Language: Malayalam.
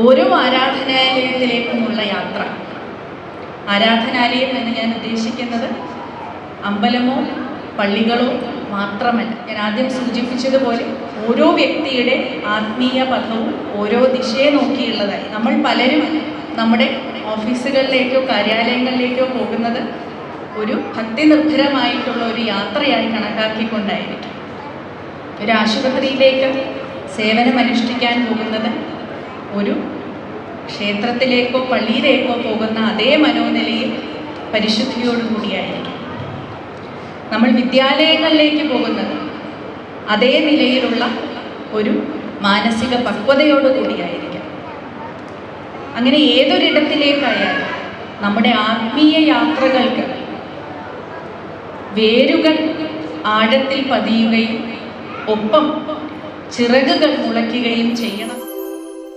ഓരോ ആരാധനാലയത്തിലേക്കുമുള്ള യാത്ര. ആരാധനാലയം എന്ന് ഞാൻ ഉദ്ദേശിക്കുന്നത് അമ്പലമോ പള്ളികളോ മാത്രമല്ല. ഞാൻ ആദ്യം സൂചിപ്പിച്ചതുപോലെ ഓരോ വ്യക്തിയുടെ ആത്മീയ പഥവും ഓരോ ദിശയെ നോക്കിയുള്ളതായി. നമ്മൾ പലരും നമ്മുടെ ഓഫീസുകളിലേക്കോ കാര്യാലയങ്ങളിലേക്കോ പോകുന്നത് ഒരു ഭക്തി നിർഭരമായിട്ടുള്ള ഒരു യാത്രയായി കണക്കാക്കിക്കൊണ്ടായിരിക്കും. ഒരു ആശുപത്രിയിലേക്ക് സേവനമനുഷ്ഠിക്കാൻ പോകുന്നത് ഒരു ക്ഷേത്രത്തിലേക്കോ പള്ളിയിലേക്കോ പോകുന്ന അതേ മനോനിലയിൽ പരിശുദ്ധിയോടുകൂടിയായിരിക്കും നമ്മൾ വിദ്യാലയങ്ങളിലേക്ക് പോകുന്നത് അതേ നിലയിലുള്ള ഒരു മാനസിക പക്വതയോടുകൂടിയായിരിക്കും അങ്ങനെ ഏതൊരിടത്തിലേക്കായാലും നമ്മുടെ ആത്മീയ യാത്രകൾക്ക് വേരുകൾ ആഴത്തിൽ പതിയുകയും ഒപ്പം ചിറകുകൾ മുളയ്ക്കുകയും ചെയ്യണം.